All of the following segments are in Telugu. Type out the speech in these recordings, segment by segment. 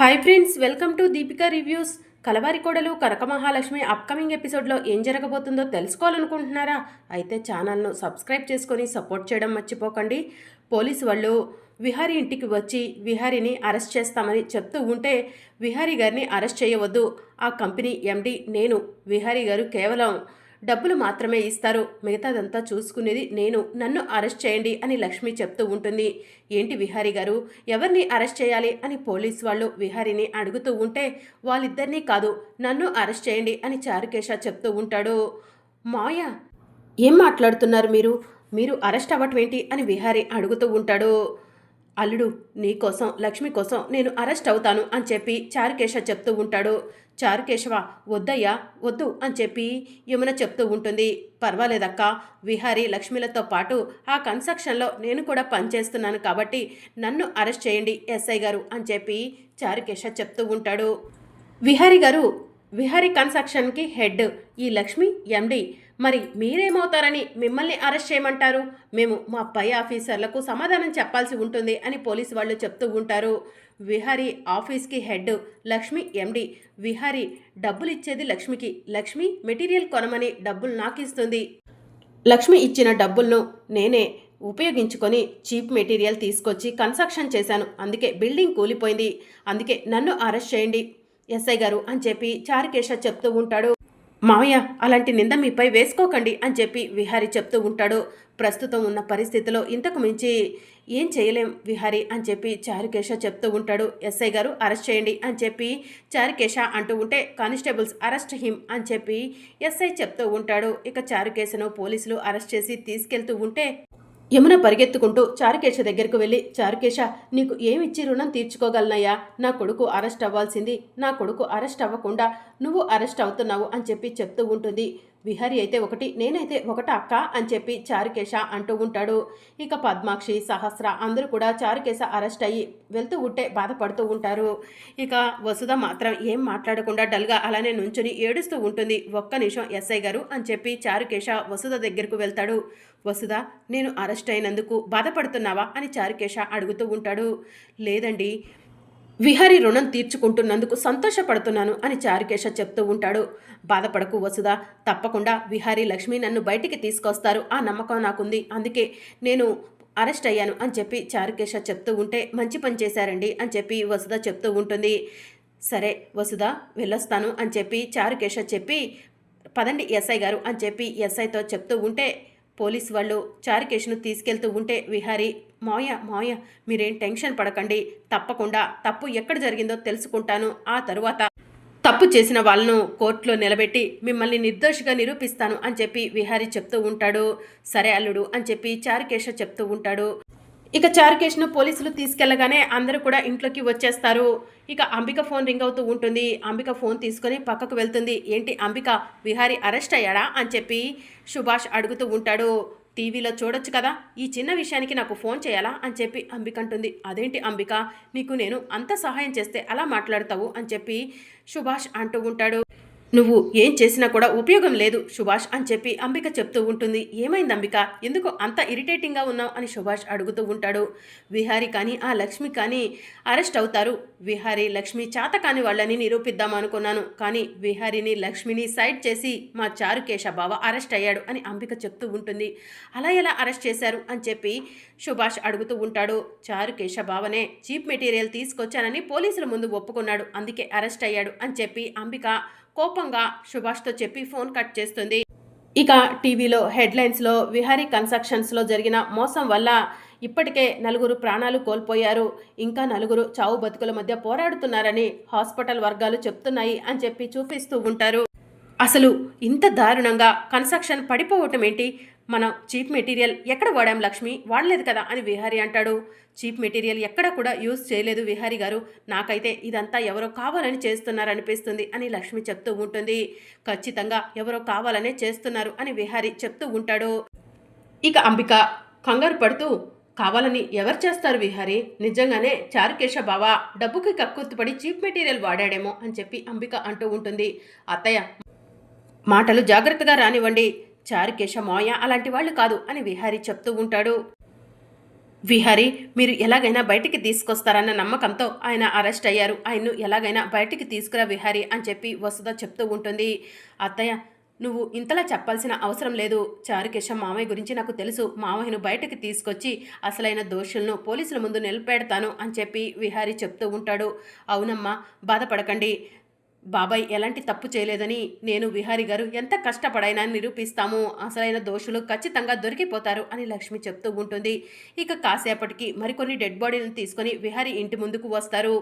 Hi friends welcome to Deepika reviews Kalavari Kodalu Karaka Mahalakshmi upcoming ఎపిసోడ్లో ఏం జరగబోతుందో తెలుసుకోవాలనుకుంటున్నారా? అయితే ఛానల్ను సబ్స్క్రైబ్ చేసుకొని సపోర్ట్ చేయడం మర్చిపోకండి. పోలీసు వాళ్ళు విహారీ ఇంటికి వచ్చి విహారీని అరెస్ట్ చేస్తామని చెప్తూ ఉంటే విహారీ గారిని అరెస్ట్ చేయవద్దు. ఆ కంపెనీ ఎండి నేను విహారీ గారు కేవలం డబ్బులు మాత్రమే ఇస్తారు. మిగతాదంతా చూసుకునేది నేను. నన్ను అరెస్ట్ చేయండి అని లక్ష్మి చెప్తూ ఉంటుంది. ఏంటి విహారీ గారు? ఎవరిని అరెస్ట్ చేయాలి అని పోలీస్ వాళ్ళు విహారీని అడుగుతూ ఉంటే వాళ్ళిద్దరినీ కాదు నన్ను అరెస్ట్ చేయండి అని చారుకేశ చెప్తూ ఉంటాడు. మాయ? ఏం మాట్లాడుతున్నారు మీరు? మీరు అరెస్ట్ అవ్వటం ఏంటి అని విహారీ అడుగుతూ ఉంటాడు. అల్లుడు నీ కోసం లక్ష్మి కోసం నేను అరెస్ట్ అవుతాను అని చెప్పి చారుకేశ చెప్తూ ఉంటాడు. చారుకేశవ వద్దయ్యా వద్దు అని చెప్పి యమున చెప్తూ ఉంటుంది. పర్వాలేదక్క విహారీ లక్ష్మిలతో పాటు ఆ కన్స్ట్రక్షన్లో నేను కూడా పనిచేస్తున్నాను కాబట్టి నన్ను అరెస్ట్ చేయండి ఎస్ఐ గారు అని చెప్పి చారుకేశ చెప్తూ ఉంటాడు. విహారీ గారు విహారీ కన్స్ట్రక్షన్కి హెడ్ ఈ లక్ష్మి ఎండి. మరి మీరేమవుతారని మిమ్మల్ని అరెస్ట్ చేయమంటారు? మేము మా పై ఆఫీసర్లకు సమాధానం చెప్పాల్సి ఉంటుంది అని పోలీసు వాళ్ళు చెప్తూ ఉంటారు. విహారీ ఆఫీస్కి హెడ్ లక్ష్మి ఎండి విహారీ డబ్బులు ఇచ్చేది లక్ష్మికి. లక్ష్మి మెటీరియల్ కొనమని డబ్బులు నాకు ఇస్తుంది లక్ష్మి ఇచ్చిన డబ్బులను నేనే ఉపయోగించుకొని చీప్ మెటీరియల్ తీసుకొచ్చి కన్స్ట్రక్షన్ చేశాను. అందుకే బిల్డింగ్ కూలిపోయింది. అందుకే నన్ను అరెస్ట్ చేయండి. ఎస్ఐ గారు అని చెప్పి చారికేశ చెప్తూ ఉంటాడు. మావయ్య అలాంటి నింద మీపై వేసుకోకండి అని చెప్పి విహారీ చెప్తూ ఉంటాడు. ప్రస్తుతం ఉన్న పరిస్థితిలో ఇంతకు మించి ఏం చేయలేం విహారీ అని చెప్పి చారుకేశ చెప్తూ ఉంటాడు. ఎస్ఐ గారు అరెస్ట్ చేయండి అని చెప్పి చారుకేశ అంటూ ఉంటే కానిస్టేబుల్స్ అరెస్ట్ హిమ్ అని చెప్పి ఎస్ఐ చెప్తూ ఉంటాడు. ఇక చారుకేశను పోలీసులు అరెస్ట్ చేసి తీసుకెళ్తూ ఉంటే యమున పరిగెత్తుకుంటూ చారుకేశ దగ్గరకు వెళ్ళి చారుకేశ నీకు ఏమిచ్చి రుణం తీర్చుకోగలనయ్యా? నా కొడుకు అరెస్ట్ అవ్వాల్సింది. నా కొడుకు అరెస్ట్ అవ్వకుండా నువ్వు అరెస్ట్ అవుతున్నావు అని చెప్పి చెప్తూ ఉంటుంది. విహారి అయితే ఒకటి నేనైతే ఒకట అక్క అని చెప్పి చారుకేశ అంటూ ఉంటాడు. ఇక పద్మాక్షి సహస్ర అందరూ కూడా చారుకేశ అరెస్ట్ అయ్యి వెళ్తూ ఉంటే బాధపడుతూ ఉంటారు. ఇక వసుధ మాత్రం ఏం మాట్లాడకుండా డల్గా అలానే నుంచుని ఏడుస్తూ ఉంటుంది. ఒక్క నిమిషం ఎస్ఐ గారు అని చెప్పి చారుకేశ వసుధ దగ్గరకు వెళ్తాడు. వసుధ నేను అరెస్ట్ అయినందుకు బాధపడుతున్నావా? అని చారుకేశ అడుగుతూ ఉంటాడు. లేదండి విహరి రుణం తీర్చుకుంటున్నందుకు సంతోషపడుతున్నాను అని చారుకేశ చెప్తూ ఉంటాడు. బాధపడకు వసుదా తప్పకుండా విహారీ లక్ష్మి నన్ను బయటికి తీసుకొస్తారు. ఆ నమ్మకం నాకుంది. అందుకే నేను అరెస్ట్ అయ్యాను అని చెప్పి చారుకేశ చెప్తూ ఉంటే మంచి పని చేశారండి అని చెప్పి వసుధ చెప్తూ ఉంటుంది. సరే వసుధ వెళ్ళొస్తాను అని చెప్పి చారుకేశ చెప్పి పదండి ఎస్ఐ గారు అని చెప్పి ఎస్ఐతో చెప్తూ ఉంటే పోలీస్ వాళ్ళు చారికేష్ను తీసుకెళ్తూ ఉంటే విహారీ మాయ మాయ మీరేం టెన్షన్ పడకండి. తప్పకుండా తప్పు ఎక్కడ జరిగిందో తెలుసుకుంటాను. ఆ తరువాత తప్పు చేసిన వాళ్ళను కోర్టులో నిలబెట్టి మిమ్మల్ని నిర్దోషిగా నిరూపిస్తాను అని చెప్పి విహారీ చెప్తూ ఉంటాడు. సరే అల్లుడు అని చెప్పి చారికేష చెప్తూ ఉంటాడు. ఇక చారుకేష్ను పోలీసులు తీసుకెళ్ళగానే అందరూ కూడా ఇంట్లోకి వచ్చేస్తారు. ఇక అంబిక ఫోన్ రింగ్ అవుతూ ఉంటుంది. అంబిక ఫోన్ తీసుకొని పక్కకు వెళ్తుంది. ఏంటి అంబిక విహారీ అరెస్ట్ అయ్యాడా అని చెప్పి సుభాష్ అడుగుతూ ఉంటాడు. టీవీలో చూడొచ్చు కదా ఈ చిన్న విషయానికి నాకు ఫోన్ చేయాలా అని చెప్పి అంబిక అంటుంది. అదేంటి అంబిక నీకు నేను అంత సహాయం చేస్తే అలా మాట్లాడతావు అని చెప్పి సుభాష్ అంటూ ఉంటాడు. నువ్వు ఏం చేసినా కూడా ఉపయోగం లేదు సుభాష్ అని చెప్పి అంబిక చెప్తూ ఉంటుంది. ఏమైంది అంబిక? ఎందుకు అంత ఇరిటేటింగ్గా ఉన్నావు అని సుభాష్ అడుగుతూ ఉంటాడు. విహారీ కానీ ఆ లక్ష్మి కానీ అరెస్ట్ అవుతారు. విహారీ లక్ష్మి చేత కాని వాళ్ళని నిరూపిద్దాం అనుకున్నాను. కానీ విహారీని లక్ష్మిని సైడ్ చేసి మా చారుకేశ బావ అరెస్ట్ అయ్యాడు అని అంబిక చెప్తూ ఉంటుంది. అలా ఎలా అరెస్ట్ చేశారు అని చెప్పి సుభాష్ అడుగుతూ ఉంటాడు. చారుకేశ బావనే చీప్ మెటీరియల్ తీసుకొచ్చానని పోలీసుల ముందు ఒప్పుకున్నాడు. అందుకే అరెస్ట్ అయ్యాడు అని చెప్పి అంబిక కోపంగా సుభాష్తో చెప్పి ఫోన్ కట్ చేస్తుంది. ఇక టీవీలో హెడ్లైన్స్లో విహారీ కన్స్ట్రక్షన్స్లో జరిగిన మోసం వల్ల ఇప్పటికే నలుగురు ప్రాణాలు కోల్పోయారు. ఇంకా నలుగురు చావు బతుకుల మధ్య పోరాడుతున్నారని హాస్పిటల్ వర్గాలు చెప్తున్నాయి అని చెప్పి చూపిస్తూ ఉంటారు. అసలు ఇంత దారుణంగా కన్స్ట్రక్షన్ పడిపోవటం ఏంటి? మనం చీప్ మెటీరియల్ ఎక్కడ వాడాం లక్ష్మి? వాడలేదు కదా అని విహారీ అంటాడు. చీప్ మెటీరియల్ ఎక్కడ కూడా యూజ్ చేయలేదు విహారీ గారు. నాకైతే ఇదంతా ఎవరో కావాలని చేస్తున్నారనిపిస్తుంది అని లక్ష్మి చెప్తూ ఉంటుంది. ఖచ్చితంగా ఎవరో కావాలనే చేస్తున్నారు అని విహారీ చెప్తూ ఉంటాడు. ఇక అంబిక కంగారు పడుతూ కావాలని ఎవరు చేస్తారు విహారి? నిజంగానే చారుకేశ బావ డబ్బుకి కక్కుర్తిపడి చీప్ మెటీరియల్ వాడాడేమో అని చెప్పి అంబిక అంటూ ఉంటుంది. అత్తయ్య మాటలు జాగ్రత్తగా రానివ్వండి. చారుకేశ మోయ అలాంటి వాళ్ళు కాదు అని విహారీ చెప్తూ ఉంటాడు. విహారీ మీరు ఎలాగైనా బయటికి తీసుకొస్తారన్న నమ్మకంతో ఆయన అరెస్ట్ అయ్యారు. ఆయన్ను ఎలాగైనా బయటికి తీసుకురా విహారీ అని చెప్పి వసుధ చెప్తూ ఉంటుంది. అత్తయ్య నువ్వు ఇంతలా చెప్పాల్సిన అవసరం లేదు. చారుకేశ మామయ్య గురించి నాకు తెలుసు. మామయ్యను బయటకు తీసుకొచ్చి అసలైన దోషులను పోలీసుల ముందు నిలబెడతాను అని చెప్పి విహారీ చెప్తూ ఉంటాడు. అవునమ్మా బాధపడకండి. బాబాయ్ ఎలాంటి తప్పు చేయలేదని నేను విహారి గారు ఎంత కష్టపడైనా నిరూపిస్తాము. అసలైన దోషులు ఖచ్చితంగా దొరికిపోతారు అని లక్ష్మి చెప్తూ ఉంటుంది. ఇక కాసేపటికి మరికొన్ని డెడ్ బాడీలను తీసుకొని విహారి ఇంటి ముందుకు వస్తారు.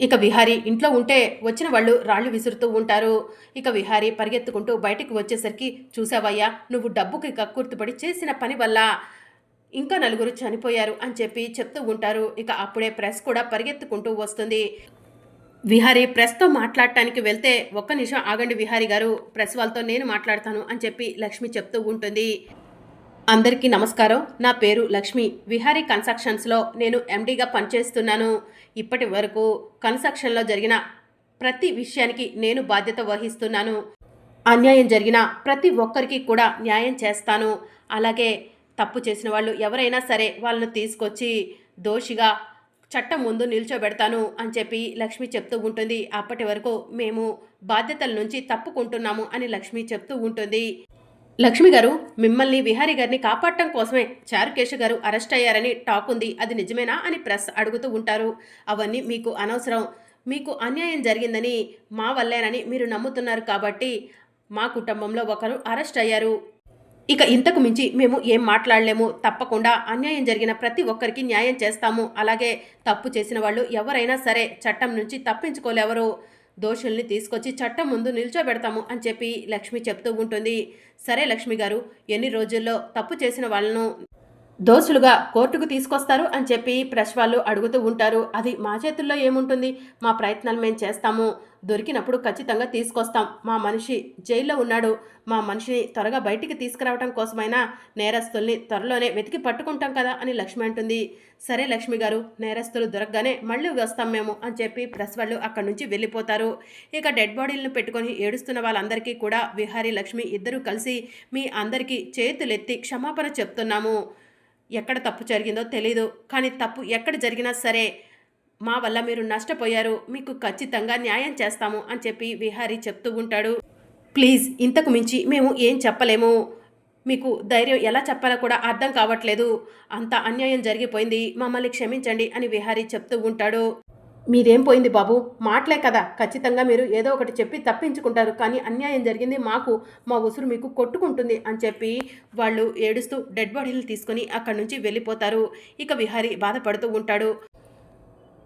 ఇక విహారి ఇంట్లో ఉంటే వచ్చిన వాళ్ళు రాళ్ళు విసురుతూ ఉంటారు. ఇక విహారి పరిగెత్తుకుంటూ బయటికి వచ్చేసరికి చూసావయ్యా నువ్వు డబ్బుకి కక్కుర్తుపడి చేసిన పని వల్ల ఇంకా నలుగురు చనిపోయారు అని చెప్పి చెప్తూ ఉంటారు. ఇక అప్పుడే ప్రెస్ కూడా పరిగెత్తుకుంటూ వస్తుంది. విహారీ ప్రెస్తో మాట్లాడటానికి వెళ్తే ఒక్క నిమిషం ఆగండి విహారీ గారు ప్రెస్ వాళ్ళతో నేను మాట్లాడతాను అని చెప్పి లక్ష్మి చెప్తూ ఉంటుంది. అందరికీ నమస్కారం. నా పేరు లక్ష్మి. విహారీ కన్స్ట్రక్షన్స్లో నేను ఎండీగా పనిచేస్తున్నాను. ఇప్పటి వరకు కన్స్ట్రక్షన్లో జరిగిన ప్రతి విషయానికి నేను బాధ్యత వహిస్తున్నాను. అన్యాయం జరిగిన ప్రతి ఒక్కరికి కూడా న్యాయం చేస్తాను. అలాగే తప్పు చేసిన వాళ్ళు ఎవరైనా సరే వాళ్ళను తీసుకొచ్చి దోషిగా చట్టం ముందు నిల్చోబెడతాను అని చెప్పి లక్ష్మి చెప్తూ ఉంటుంది. అప్పటి వరకు మేము బాధ్యతల నుంచి తప్పుకుంటున్నాము అని లక్ష్మి చెప్తూ ఉంటుంది. లక్ష్మి గారు మిమ్మల్ని విహారీ గారిని కాపాడటం కోసమే చారుకేశ గారు అరెస్ట్ అయ్యారని టాక్ ఉంది. అది నిజమేనా అని ప్రెస్ అడుగుతూ ఉంటారు. అవన్నీ మీకు అనవసరం. మీకు అన్యాయం జరిగిందని మా వల్లేనని మీరు నమ్ముతున్నారు కాబట్టి మా కుటుంబంలో ఒకరు అరెస్ట్ అయ్యారు. ఇక ఇంతకు మించి మేము ఏం మాట్లాడలేము. తప్పకుండా అన్యాయం జరిగిన ప్రతి ఒక్కరికి న్యాయం చేస్తాము. అలాగే తప్పు చేసిన వాళ్ళు ఎవరైనా సరే చట్టం నుంచి తప్పించుకోలేవరు. దోషుల్ని తీసుకొచ్చి చట్టం ముందు నిల్చోబెడతాము అని చెప్పి లక్ష్మి చెప్తూ ఉంటుంది. సరే లక్ష్మి గారు ఎన్ని రోజుల్లో తప్పు చేసిన వాళ్ళను దోషులుగా కోర్టుకు తీసుకొస్తారు అని చెప్పి ప్రెస్ వాళ్ళు అడుగుతూ ఉంటారు. అది మా చేతుల్లో ఏముంటుంది? మా ప్రయత్నాలు మేము చేస్తాము. దొరికినప్పుడు ఖచ్చితంగా తీసుకొస్తాం. మా మనిషి జైల్లో ఉన్నాడు. మా మనిషిని త్వరగా బయటికి తీసుకురావడం కోసమైనా నేరస్తుల్ని త్వరలోనే వెతికి పట్టుకుంటాం కదా అని లక్ష్మి అంటుంది. సరే లక్ష్మి గారు నేరస్తులు దొరకగానే మళ్ళీ వస్తాం మేము అని చెప్పి ప్రెస్ వాళ్ళు అక్కడి నుంచి వెళ్ళిపోతారు. ఇక డెడ్ బాడీలను పెట్టుకొని ఏడుస్తున్న వాళ్ళందరికీ కూడా విహారీ లక్ష్మి ఇద్దరూ కలిసి మీ అందరికీ చేతులెత్తి క్షమాపణ చెప్తున్నాము. ఎక్కడ తప్పు జరిగిందో తెలీదు కానీ తప్పు ఎక్కడ జరిగినా సరే మా వల్ల మీరు నష్టపోయారు మీకు ఖచ్చితంగా న్యాయం చేస్తాము అని చెప్పి విహారీ చెప్తూ ఉంటాడు. ప్లీజ్ ఇంతకు మించి మేము ఏం చెప్పలేము. మీకు ధైర్యం ఎలా చెప్పాలో కూడా అర్థం కావట్లేదు. అంత అన్యాయం జరిగిపోయింది మమ్మల్ని క్షమించండి అని విహారీ చెప్తూ ఉంటాడు. మీరేం పోయింది బాబు? మాటలే కదా. ఖచ్చితంగా మీరు ఏదో ఒకటి చెప్పి తప్పించుకుంటారు. కానీ అన్యాయం జరిగింది మాకు మా ఉసురు మీకు కొట్టుకుంటుంది అని చెప్పి వాళ్ళు ఏడుస్తూ డెడ్ బాడీలు తీసుకొని అక్కడి నుంచి వెళ్ళిపోతారు. ఇక విహారి బాధపడుతూ ఉంటాడు.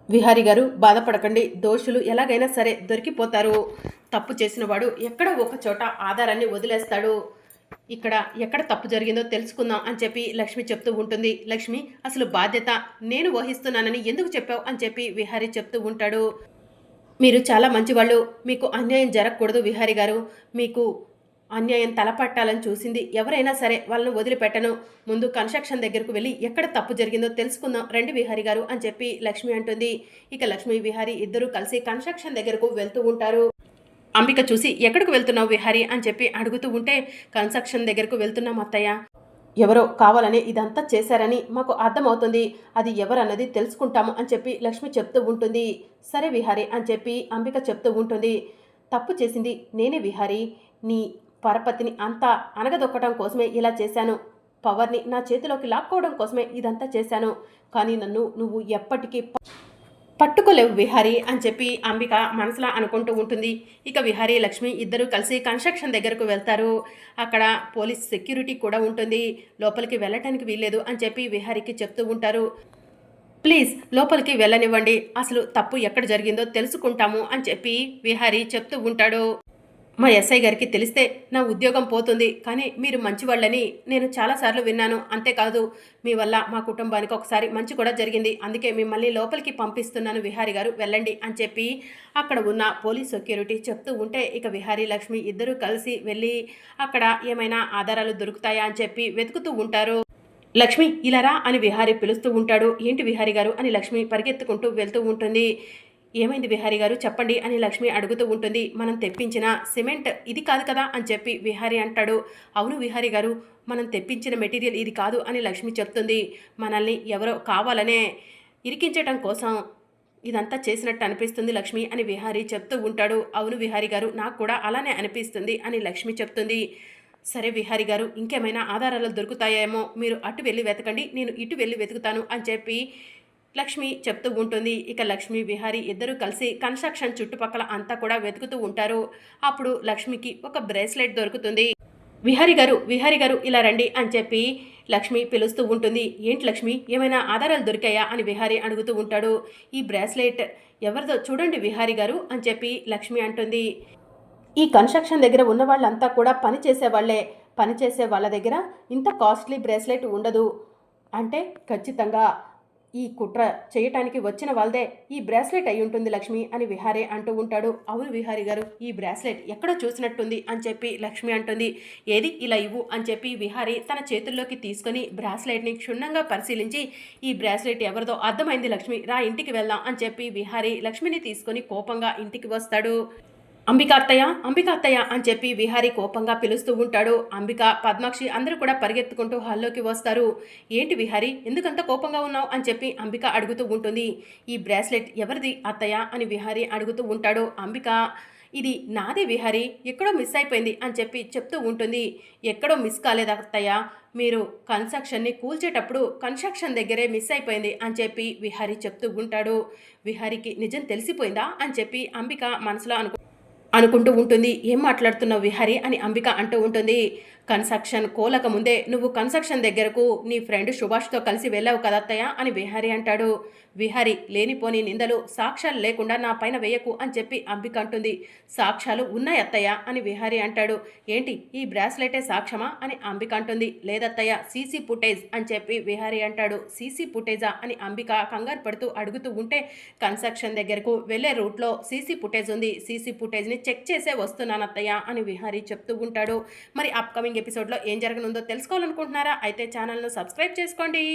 విహారి గారు బాధపడకండి. దోషులు ఎలాగైనా సరే దొరికిపోతారు. తప్పు చేసిన వాడు ఎక్కడో ఒక చోట ఆధారాన్ని వదిలేస్తాడు. ఇక్కడ ఎక్కడ తప్పు జరిగిందో తెలుసుకుందాం అని చెప్పి లక్ష్మి చెప్తూ ఉంటుంది. లక్ష్మి అసలు బాధ్యత నేను వహిస్తున్నానని ఎందుకు చెప్పావు అని చెప్పి విహారీ చెప్తూ ఉంటాడు. మీరు చాలా మంచివాళ్ళు మీకు అన్యాయం జరగకూడదు విహారీ గారు. మీకు అన్యాయం తలపట్టాలని చూసింది ఎవరైనా సరే వాళ్ళను వదిలిపెట్టను. ముందు కన్స్ట్రక్షన్ దగ్గరకు వెళ్ళి ఎక్కడ తప్పు జరిగిందో తెలుసుకుందాం రండి విహారీ గారు అని చెప్పి లక్ష్మి అంటుంది. ఇక లక్ష్మి విహారీ ఇద్దరూ కలిసి కన్స్ట్రక్షన్ దగ్గరకు వెళ్తూ ఉంటారు. అంబిక చూసి ఎక్కడికి వెళ్తున్నావు విహారీ? అని చెప్పి అడుగుతూ ఉంటే కన్స్ట్రక్షన్ దగ్గరకు వెళ్తున్నాం అత్తయ్య. ఎవరో కావాలని ఇదంతా చేశారని మాకు అర్థమవుతుంది. అది ఎవరన్నది తెలుసుకుంటాము అని చెప్పి లక్ష్మి చెప్తూ ఉంటుంది. సరే విహారీ అని చెప్పి అంబిక చెప్తూ ఉంటుంది. తప్పు చేసింది నేనే విహారీ. నీ పరపతిని అంతా అనగదొక్కడం కోసమే ఇలా చేశాను. పవర్ని నా చేతిలోకి లాక్కోవడం కోసమే ఇదంతా చేశాను. కానీ నన్ను నువ్వు ఎప్పటికీ పట్టుకోలేవు విహారీ అని చెప్పి అంబిక మనసులో అనుకుంటూ ఉంటుంది. ఇక విహారీ లక్ష్మి ఇద్దరు కలిసి కన్స్ట్రక్షన్ దగ్గరకు వెళ్తారు. అక్కడ పోలీస్ సెక్యూరిటీ కూడా ఉంటుంది. లోపలికి వెళ్ళటానికి వీల్లేదు అని చెప్పి విహారీకి చెప్తూ ఉంటారు. ప్లీజ్ లోపలికి వెళ్ళనివ్వండి. అసలు తప్పు ఎక్కడ జరిగిందో తెలుసుకుంటాము అని చెప్పి విహారీ చెప్తూ ఉంటాడు. మా ఎస్ఐ గారికి తెలిస్తే నా ఉద్యోగం పోతుంది కానీ మీరు మంచివాళ్ళని నేను చాలాసార్లు విన్నాను. అంతేకాదు మీ వల్ల మా కుటుంబానికి ఒకసారి మంచి కూడా జరిగింది. అందుకే మిమ్మల్ని లోపలికి పంపిస్తున్నాను విహారీ గారు వెళ్ళండి అని చెప్పి అక్కడ ఉన్న పోలీస్ సెక్యూరిటీ చెప్తూ ఉంటే ఇక విహారీ లక్ష్మి ఇద్దరూ కలిసి వెళ్ళి అక్కడ ఏమైనా ఆధారాలు దొరుకుతాయా అని చెప్పి వెతుకుతూ ఉంటారు. లక్ష్మి ఇలా రా అని విహారీ పిలుస్తూ ఉంటాడు. ఏంటి విహారీ గారు అని లక్ష్మి పరిగెత్తుకుంటూ వెళ్తూ ఉంటుంది. ఏమైంది విహారీ గారు? చెప్పండి అని లక్ష్మి అడుగుతూ ఉంటుంది. మనం తెప్పించిన సిమెంట్ ఇది కాదు కదా అని చెప్పి విహారీ అంటాడు. అవును విహారీ గారు మనం తెప్పించిన మెటీరియల్ ఇది కాదు అని లక్ష్మి చెప్తుంది. మనల్ని ఎవరో కావాలనే ఇరికించటం కోసం ఇదంతా చేసినట్టు అనిపిస్తుంది లక్ష్మి అని విహారీ చెప్తూ ఉంటాడు. అవును విహారీ గారు నాకు కూడా అలానే అనిపిస్తుంది అని లక్ష్మి చెప్తుంది. సరే విహారీ గారు ఇంకేమైనా ఆధారాలు దొరుకుతాయేమో మీరు అటు వెళ్ళి వెతకండి నేను ఇటు వెళ్ళి వెతుకుతాను అని చెప్పి లక్ష్మి చెప్తూ ఉంటుంది. ఇక లక్ష్మి విహారీ ఇద్దరు కలిసి కన్స్ట్రక్షన్ చుట్టుపక్కల అంతా కూడా వెతుకుతూ ఉంటారు. అప్పుడు లక్ష్మికి ఒక బ్రేస్లెట్ దొరుకుతుంది. విహారీ గారు విహారీ గారు ఇలా రండి అని చెప్పి లక్ష్మి పిలుస్తూ ఉంటుంది. ఏంటి లక్ష్మి ఏమైనా ఆధారాలు దొరికాయా అని విహారీ అడుగుతూ ఉంటాడు. ఈ బ్రేస్లెట్ ఎవరిదో చూడండి విహారీ గారు అని చెప్పి లక్ష్మి అంటుంది. ఈ కన్స్ట్రక్షన్ దగ్గర ఉన్న వాళ్ళంతా కూడా పని చేసే వాళ్ళే. పని చేసే వాళ్ళ దగ్గర ఇంత కాస్ట్లీ బ్రేస్లెట్ ఉండదు. అంటే ఖచ్చితంగా ఈ కుట్ర చేయటానికి వచ్చిన వాళ్ళదే ఈ బ్రాస్లెట్ అయి ఉంటుంది లక్ష్మి అని విహారే అంటూ ఉంటాడు. అవును విహారీ గారు ఈ బ్రాస్లెట్ ఎక్కడో చూసినట్టుంది అని చెప్పి లక్ష్మి అంటుంది. ఏది ఇలా ఇవ్వు అని చెప్పి విహారి తన చేతుల్లోకి తీసుకొని బ్రాస్లెట్ని క్షుణ్ణంగా పరిశీలించి ఈ బ్రాస్లెట్ ఎవరిదో అర్థమైంది లక్ష్మి రా ఇంటికి వెళ్దాం అని చెప్పి విహారి లక్ష్మిని తీసుకొని కోపంగా ఇంటికి వస్తాడు. అంబిక అత్తయ్య అంబిక అత్తయ్య అని చెప్పి విహారీ కోపంగా పిలుస్తూ ఉంటాడు. అంబిక పద్మాక్షి అందరూ కూడా పరిగెత్తుకుంటూ హాల్లోకి వస్తారు. ఏంటి విహారీ ఎందుకంత కోపంగా ఉన్నావు అని చెప్పి అంబిక అడుగుతూ ఉంటుంది. ఈ బ్రాస్లెట్ ఎవరిది అత్తయ్య అని విహారీ అడుగుతూ ఉంటాడు. అంబిక ఇది నాదే విహారీ ఎక్కడో మిస్ అయిపోయింది అని చెప్పి చెప్తూ ఉంటుంది. ఎక్కడో మిస్ కాలేదు అత్తయ్య? మీరు కన్స్ట్రక్షన్ని కూల్చేటప్పుడు కన్స్ట్రక్షన్ దగ్గరే మిస్ అయిపోయింది అని చెప్పి విహారీ చెప్తూ ఉంటాడు. విహారీకి నిజం తెలిసిపోయిందా అని చెప్పి అంబిక మనసులో అనుకు అనుకుంటూ ఉంటుంది. ఏం మాట్లాడుతున్నావు విహారి? అని అంబిక అంటూ ఉంటుంది. కన్స్ట్రక్షన్ కోలక ముందే నువ్వు కన్స్ట్రక్షన్ దగ్గరకు నీ ఫ్రెండ్ సుభాష్తో కలిసి వెళ్ళావు కదత్తయ్య అని విహారి అంటాడు. విహారి లేనిపోని నిందలు సాక్ష్యాలు లేకుండా నా పైన వేయకు అని చెప్పి అంబిక అంటుంది. సాక్ష్యాలు ఉన్నాయి అత్తయ్య అని విహారి అంటాడు. ఏంటి? ఈ బ్రాస్లెటే సాక్ష్యమా? అని అంబిక అంటుంది. లేదత్తయ్య సీసీ ఫుటేజ్ అని చెప్పి విహారి అంటాడు. సీసీ ఫుటేజా? అని అంబిక కంగారు పడుతూ అడుగుతూ ఉంటే కన్స్ట్రక్షన్ దగ్గరకు వెళ్ళే రూట్లో సీసీ ఫుటేజ్ ఉంది. సీసీ ఫుటేజ్ని చెక్ చేసే వస్తున్నానత్తయ్య అని విహారీ చెప్తూ ఉంటాడు. మరి అప్కమింగ్ ఎపిసోడ్లో ఏం జరగనుందో తెలుసుకోవాలనుకుంటున్నారా? అయితే ఛానల్ను సబ్స్క్రైబ్ చేసుకోండి.